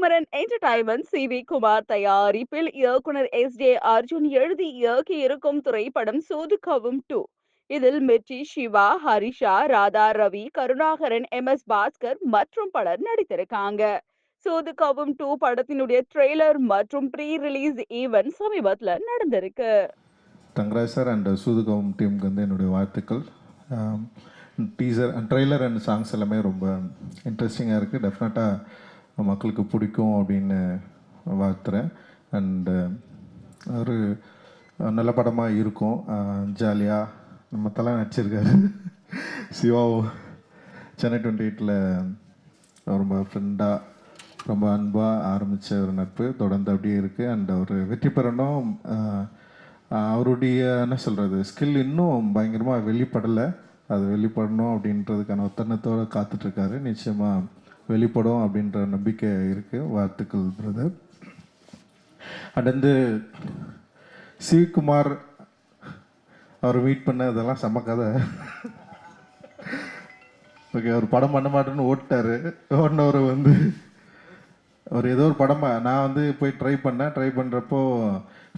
Kumaran entertainment C V Kumar தயாரிப்பில் இயக்குனர் S J Arjun எழுதி இயக்கி இருக்கும் திரைப்படம் சூதுகவும் டூ இதில் மிர்ச்சி சிவா ஹரிஷா ராதா ரவி கருணாகரன் எம் எஸ் பாஸ்கர் மற்றும் பலர் நடித்திருக்காங்க. சூதுகவும் டூ படத்தினுடைய ட்ரெய்லர் மற்றும் ப்ரீ ரிலீஸ் ஈவென்ட் சமீபத்தில் நடந்திருக்கு. தங்கராஜ் சார் அண்ட் சூதுகவும் டீமுக்கு வந்து என்னுடைய வாழ்த்துக்கள். டீசர் ட்ரெய்லர் அண்ட் சாங்ஸ் எல்லாமே ரொம்ப இன்ட்ரெஸ்டிங்காக இருக்குது டெஃபினட்டாக மக்களுக்கு பிடிக்கும் அப்படின்னு வாழ்த்துறேன். அண்டு ஒரு நல்ல படமாக இருக்கும். ஜாலியாக நம்ம தலை நடிச்சிருக்காரு. சிவாவும் சென்னை டுவெண்ட்டி எயிட்டில் ரொம்ப ஃப்ரெண்டாக ரொம்ப அன்பாக ஆரம்பித்த ஒரு நட்பு. தொடர்ந்து அப்படியே இருக்குது அண்ட் அவர் வெற்றி பெறணும். அவருடைய என்ன சொல்கிறது ஸ்கில் இன்னும் பயங்கரமாக வெளிப்படலை. அது வெளிப்படணும் அப்படின்றதுக்கான ஒத்தனத்தோடு காத்துட்ருக்காரு நிச்சயமாக வெளிப்படும் அப்படின்ற நம்பிக்கை இருக்குது வாழ்த்துக்கள் பிரதர் அடந்து சிவகுமார் அவர் மீட் பண்ண இதெல்லாம் செம்ம கதை. ஓகே அவர் படம் பண்ண மாட்டேன்னு ஓட்டார் ஓடினவர் வந்து அவர் ஏதோ ஒரு படமாக நான் வந்து போய் ட்ரை பண்ணேன். ட்ரை பண்ணுறப்போ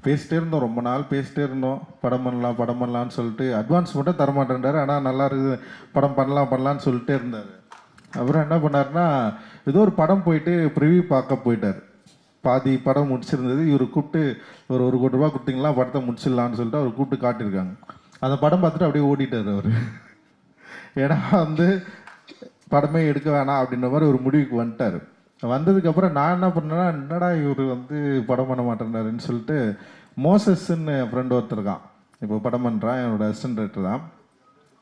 பேசிட்டே இருந்தோம். ரொம்ப நாள் பேசிட்டே இருந்தோம். படம் பண்ணலாம் படம் பண்ணலான்னு சொல்லிட்டு அட்வான்ஸ் மட்டும் தரமாட்டேன்றாரு ஆனால் நல்லா இருக்குது. படம் பண்ணலாம் பண்ணலான்னு சொல்லிட்டே இருந்தார். அப்புறம் என்ன பண்ணாருன்னா ஏதோ ஒரு படம் போயிட்டு ப்ரிவியூ பார்க்க போயிட்டார். பாதி படம் முடிச்சிருந்தது இவர் கூப்பிட்டு ஒரு ஒரு கோடி ரூபா கொடுத்தீங்களா படத்தை முடிச்சிடலான்னு சொல்லிட்டு அவர் கூப்பிட்டு காட்டியிருக்காங்க. அந்த படம் பார்த்துட்டு அப்படியே ஓடிட்டார் அவர். ஏன்னா வந்து படமே எடுக்க வேணாம் அப்படின்ற மாதிரி ஒரு முடிவுக்கு வந்துட்டார். வந்ததுக்கப்புறம் நான் என்ன பண்ணேன்னா என்னடா இவர் வந்து படம் பண்ண மாட்டேன்றாருன்னு சொல்லிட்டு மோசஸ்ன்னு என் ஃப்ரெண்ட் ஒருத்தர் இருக்கான். இப்போ படம் பண்ணுறான் என்னோட அசிஸ்டன்ட் டேரக்டர் தான்.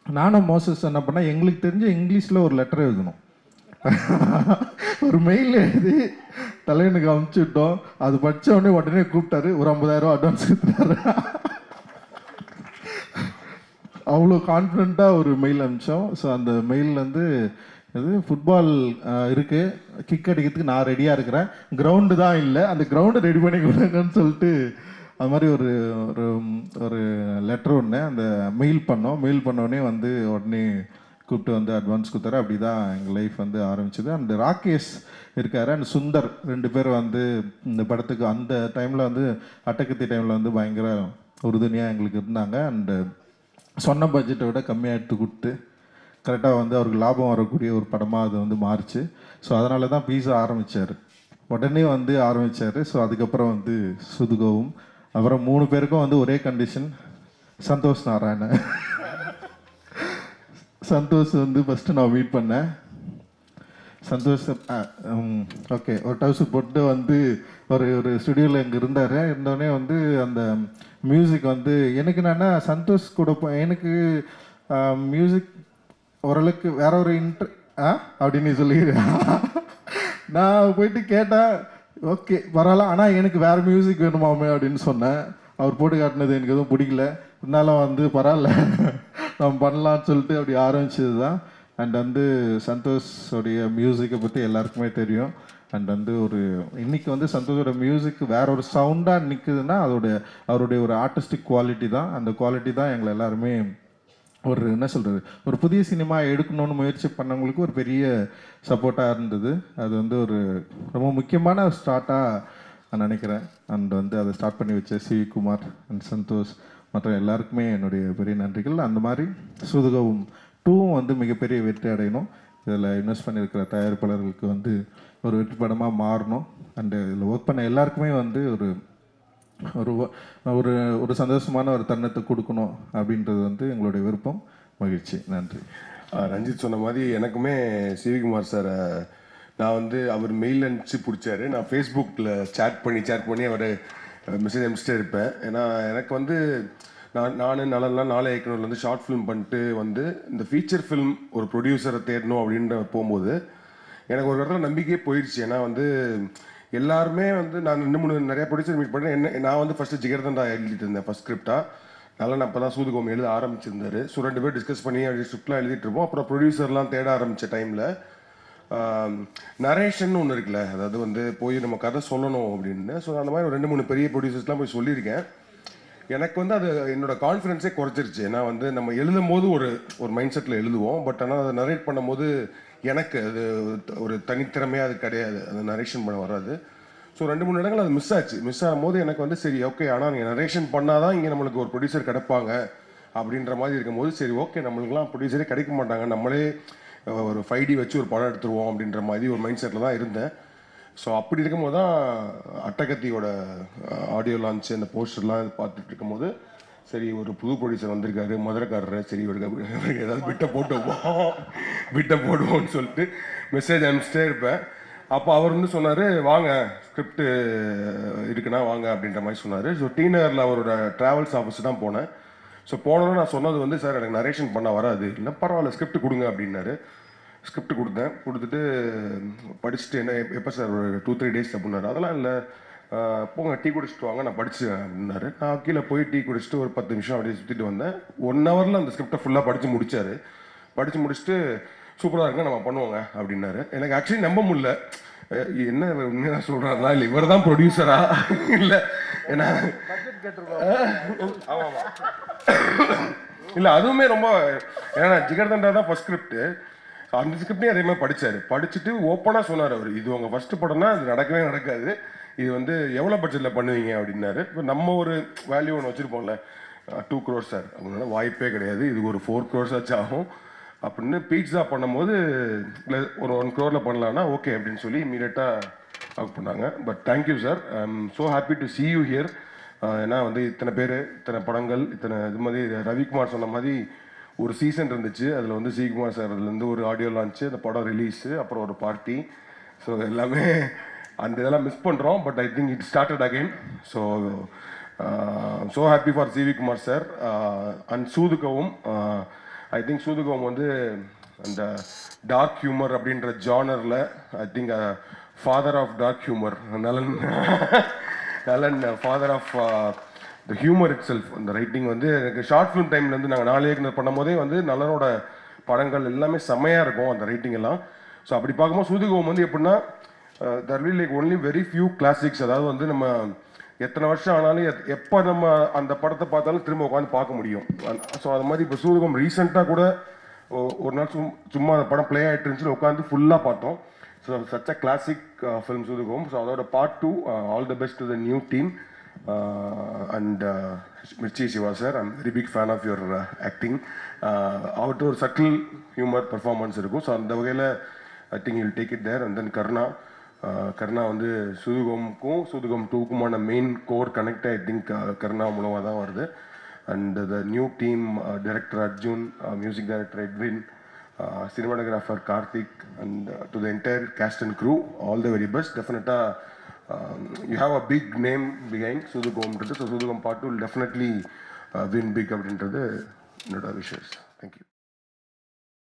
நானும் மோசஸ் என்ன பண்ணால் எங்களுக்கு தெரிஞ்ச இங்கிலீஷில் ஒரு லெட்டர் எழுதணும். ஒரு மெயில் எழுதி தலைவனுக்கு அமுச்சு விட்டோம். அது படிச்ச உடனே உடனே கூப்பிட்டாரு ஒரு ஐம்பதாயிரம் அட்வான்ஸ் கொடுத்தாரு. அவ்வளோ கான்ஃபிடெண்ட்டாக ஒரு மெயில் அனுப்பிச்சோம். ஸோ அந்த மெயில் வந்து இது ஃபுட்பால் இருக்குது கிக் அடிக்கிறதுக்கு நான் ரெடியாக இருக்கிறேன். கிரவுண்டு தான் இல்லை. அந்த கிரவுண்டை ரெடி பண்ணி கொடுங்கன்னு சொல்லிட்டு அது மாதிரி ஒரு ஒரு ஒரு லெட்டர் ஒன்று அந்த மெயில் பண்ணோம். மெயில் பண்ணோடனே வந்து உடனே கூப்பிட்டு வந்து அட்வான்ஸ் கொடுத்தாரு. அப்படி தான் எங்கள் லைஃப் வந்து ஆரம்பிச்சது. அண்ட் ராகேஷ் இருக்காரு அண்ட் சுந்தர் ரெண்டு பேர் வந்து இந்த படத்துக்கு அந்த டைமில் வந்து அட்டகத்தி டைமில் வந்து பயங்கர உறுதுணையாக எங்களுக்கு இருந்தாங்க. அண்டு சொன்ன பட்ஜெட்டை விட கம்மியாக எடுத்து கொடுத்து கரெக்டாக வந்து அவருக்கு லாபம் வரக்கூடிய ஒரு படமாக அது வந்து மாறுச்சு. ஸோ அதனால தான் பீஸா ஆரம்பித்தார் உடனே வந்து ஆரம்பித்தார் ஸோ அதுக்கப்புறம் வந்து சுதுகவும் அப்புறம் மூணு பேருக்கும் வந்து ஒரே கண்டிஷன் சந்தோஷ் நாராயணன். சந்தோஷ் வந்து ஃபஸ்ட்டு நான் மீட் பண்ணேன். சந்தோஷ் ஓகே ஒரு டவுசு போட்டு வந்து ஒரு ஒரு ஸ்டுடியோவில் இங்கே இருந்தார். இருந்தோடனே வந்து அந்த மியூசிக் வந்து எனக்கு என்னென்னா சந்தோஷ் கூட எனக்கு மியூசிக் ஓரளவுக்கு வேற ஒரு இன்ட்ரெ ஆ அப்படின்னு சொல்லி நான் போயிட்டு கேட்டேன் ஓகே பரவாயில்ல ஆனால் எனக்கு வேறு மியூசிக் வேணுமாமே அப்படின்னு சொன்னேன். அவர் போட்டு காட்டினது எனக்கு எதுவும் பிடிக்கல. இருந்தாலும் வந்து பரவாயில்ல. நம்ம பண்ணலாம்னு சொல்லிட்டு அப்படி ஆரம்பிச்சது தான் அண்ட் வந்து சந்தோஷோடைய மியூசிக்கை பற்றி எல்லாருக்குமே தெரியும். அண்ட் வந்து ஒரு இன்னைக்கு வந்து சந்தோஷோட மியூசிக் வேற ஒரு சவுண்டாக நிற்குதுன்னா அதோடைய அவருடைய ஒரு ஆர்டிஸ்டிக் குவாலிட்டி தான். அந்த குவாலிட்டி தான் எங்களை எல்லாருமே ஒரு என்ன சொல்கிறது ஒரு புதிய சினிமா எடுக்கணும்னு முயற்சி பண்ணவங்களுக்கு ஒரு பெரிய சப்போர்ட்டாக இருந்தது. அது வந்து ஒரு ரொம்ப முக்கியமான ஸ்டார்ட்டாக நான் நினைக்கிறேன். அண்ட் வந்து அதை ஸ்டார்ட் பண்ணி வச்ச சி. குமார் அண்ட் சந்தோஷ் மற்ற எல்லாருக்குமே என்னுடைய பெரிய நன்றிகள். அந்த மாதிரி சூதுகவும் டூவும் வந்து மிகப்பெரிய வெற்றி அடையணும். இதில் இன்வெஸ்ட் பண்ணியிருக்கிற தயாரிப்பாளர்களுக்கு வந்து ஒரு வெற்றி படமாக மாறணும். அண்டு இதில் ஒர்க் பண்ண எல்லாருக்குமே வந்து ஒரு ஒரு ஒரு ஒரு சந்தோஷமான ஒரு தருணத்தை கொடுக்கணும் அப்படின்றது வந்து எங்களுடைய விருப்பம். மகிழ்ச்சி. நன்றி. ரஞ்சித் சொன்ன மாதிரி எனக்குமே சிவிகுமார் சார் நான் வந்து அவர் மெயில் அனுப்பிச்சு பிடிச்சாரு. நான் ஃபேஸ்புக்கில் சேட் பண்ணி சேட் பண்ணி அவர் மெசேஜ் அனுப்பிச்சிட்டே இருப்பேன். ஏன்னா எனக்கு வந்து நான் நான் நலன்லாம் நாளை இயக்குனர்ல வந்து ஷார்ட் ஃபிலிம் பண்ணிட்டு வந்து இந்த ஃபீச்சர் ஃபிலிம் ஒரு ப்ரொடியூசரை தேடணும் அப்படின்ற போகும்போது எனக்கு ஒரு இடத்துல நம்பிக்கையே போயிடுச்சு. ஏன்னா வந்து எல்லாருமே வந்து நான் ரெண்டு மூணு நிறைய ப்ரொடியூசர் மீட் பண்ணேன். என்ன நான் வந்து ஃபஸ்ட்டு ஜிகர்தண்டா எழுதிட்டு இருந்தேன் ஃபஸ்ட் ஸ்கிரிப்டாக அதனால் நான் அப்போ தான் சூதுகோம் எழுத ஆரம்பிச்சிருந்தாரு. ஸோ ரெண்டு பேர் டிஸ்கஸ் பண்ணி அப்படி ஸ்கிரிப்ட்லாம் எழுதிட்டு இருப்போம். அப்புறம் ப்ரொடியூசர்லாம் தேட ஆரம்பித்த டைமில் நரேஷன் ஒன்று இருக்குல்ல அதாவது வந்து போய் நம்ம கதை சொல்லணும் அப்படின்னு. ஸோ அந்த மாதிரி ரெண்டு மூணு பெரிய ப்ரொடியூசர்ஸ்லாம் போய் சொல்லியிருக்கேன். எனக்கு வந்து அது என்னோட கான்ஃபிடன்ஸே குறைச்சிருச்சு ஏன்னா வந்து நம்ம எழுதும் போது ஒரு ஒரு மைண்ட் செட்டில் எழுதுவோம். பட் ஆனால் அதை நரேட் பண்ணும்போது எனக்கு அது ஒரு தனித்திறமையாக அது கிடையாது. அது நரேஷன் பண்ண வராது. ஸோ ரெண்டு மூணு இடங்கள் அது மிஸ் ஆச்சு. மிஸ் ஆகும்போது எனக்கு வந்து சரி ஓகே ஆனால் நீங்கள் நரேஷன் பண்ணாதான் இங்கே நம்மளுக்கு ஒரு ப்ரொடியூசர் கிடைப்பாங்க அப்படின்ற மாதிரி இருக்கும்போது சரி ஓகே நம்மளுக்குலாம் ப்ரொடியூசரே கிடைக்க மாட்டாங்க. நம்மளே ஒரு ஃபைவ் டி வச்சு ஒரு படம் எடுத்துருவோம் அப்படின்ற மாதிரி ஒரு மைண்ட் செட்டில் தான் இருந்தேன். ஸோ அப்படி இருக்கும்போது தான் அட்டகத்தியோட ஆடியோ லான்ச் அந்த போஸ்டர்லாம் பார்த்துட்டு இருக்கும்போது சரி ஒரு புது ப்ரொடியூசர் வந்திருக்காரு மதுரைக்காரர் சரி இவருக்கு ஏதாவது பிட்டை போட்டுவோம் பிட்டை போடுவோம்னு சொல்லிட்டு மெசேஜ் அனுப்பிச்சிட்டே இருப்பேன். அப்போ அவர் வந்து சொன்னார் வாங்க ஸ்கிரிப்ட் இருக்குன்னா வாங்க அப்படின்ற மாதிரி சொன்னார். ஸோ டி நகரில் அவரோட ட்ராவல்ஸ் ஆஃபீஸ் தான் போனேன். ஸோ போனோன்னு நான் சொன்னது வந்து சார் எனக்கு நரேஷன் பண்ண வராது. இல்லை பரவாயில்ல ஸ்கிரிப்ட் கொடுங்க அப்படின்னாரு. ஸ்கிரிப்ட் கொடுத்தேன். கொடுத்துட்டு படிச்சுட்டு என்ன எப்போ சார் ஒரு டூ த்ரீ டேஸ் அப்படின்னாரு. அதெல்லாம் இல்லை. போங்க டீ குடிச்சிட்டு வாங்க நான் படிச்சுவேன் அப்படின்னாரு. நான் கீழே போய் டீ குடிச்சிட்டு ஒரு பத்து நிமிஷம் அப்படியே சுற்றிட்டு வந்தேன். ஒன் ஹவரில் அந்த ஸ்கிரிப்டை ஃபுல்லாக படித்து முடிச்சாரு. படித்து முடிச்சுட்டு சூப்பராக இருங்க நம்ம பண்ணுவோங்க அப்படின்னாரு. எனக்கு ஆக்சுவலி நம்ப முடியல. என்ன உண்மையாக சொல்கிறாரா இல்லை இவர் தான் ப்ரொடியூசரா இல்லை ஏன்னா ஆமாம் இல்ல அதுவுமே ரொம்ப ஏன்னா ஜிகர்தண்டா தான் ஃபர்ஸ்ட் ஸ்கிரிப்ட் அந்த ஸ்கிரிப்டையும் அதே மாதிரி படிச்சாரு. படிச்சுட்டு ஓப்பனாக சொன்னார் அவர். இது உங்கள் ஃபர்ஸ்ட் படம்னா அது நடக்கவே நடக்காது. இது வந்து எவ்வளோ பட்ஜெட்டில் பண்ணுவீங்க அப்படின்னாரு. இப்போ நம்ம ஒரு வேல்யூ ஒன்று வச்சுருப்போம்ல. டூ க்ரோர்ஸ் சார் அப்படின்னா வாய்ப்பே கிடையாது. இது ஒரு ஃபோர் க்ரோர்ஸ் ஆச்சு ஆகும். அப்படின்னு பீட்சா பண்ணும்போது இல்லை ஒரு ஒன் க்ரோரில் பண்ணலான்னா ஓகே அப்படின்னு சொல்லி இமீடியட்டாக ஒர்க் பண்ணாங்க. But thank you sir I am so happy to see you here ஏன்னா வந்து இத்தனை பேர் இத்தனை படங்கள் இத்தனை இது மாதிரி ரவிக்குமார் சொன்ன மாதிரி ஒரு சீசன் இருந்துச்சு. அதில் வந்து சிகுமார் சார் அதுலேருந்து ஒரு ஆடியோ லான்ச்சு அந்த படம் ரிலீஸு அப்புறம் ஒரு பார்ட்டி ஸோ எல்லாமே அந்த இதெல்லாம் மிஸ் பண்ணுறோம் but I think it started again so so happy for CV Kumar sir and uh, Soodhu Kavvum uh, I think Soodhu Kavvum வந்து அந்த டார்க் ஹியூமர் அப்படின்ற ஜானரில் I think father of dark humour Nalan Nalan father of the humour itself அந்த writing வந்து எனக்கு short film டைம்லேருந்து நாங்கள் நாலு இயக்குனர் பண்ணும்போதே வந்து நலனோட படங்கள் எல்லாமே செம்மையாக இருக்கும் அந்த ரைட்டிங் எல்லாம். ஸோ அப்படி பார்க்கும்போது சூதுகோம் வந்து எப்படின்னா there will like only very few classics அதாவது வந்து நம்ம எத்தனை வருஷம் ஆனாலும் எத்- எப்போ நம்ம அந்த படத்தை பார்த்தாலும் திரும்ப உட்காந்து பார்க்க முடியும். ஸோ அது மாதிரி இப்போ சூதுகம் ரீசெண்டாக கூட ஒரு நாள் சும் சும்மா அந்த படம் ப்ளே ஆகிட்டு இருந்துச்சு உட்காந்து ஃபுல்லாக பார்த்தோம். So such a classic film Soodhu Kavvum so அதோட part two all the best to the new team and Mirchi Shiva sir I'm very big fan of your acting அவர்கிட்ட ஒரு சட்டில் ஹியூமர் பர்ஃபார்மன்ஸ் இருக்கும். So அந்த வகையில் I think you'll take it there and then Karuna ah Karuna வந்து சுதுகம்க்கும் சுதுகம் டூக்குமான main core connect I think Karuna மூலமாக தான் வருது. And the new team director Arjun music director Edwin cinematographer Karthik and to the entire cast and crew all the very best டெஃபினட்டாக you have a big name behind சுதுகோம்ன்றது so Soodhu Kavvum part will definitely win big அப்படின்றது என்னோட wishes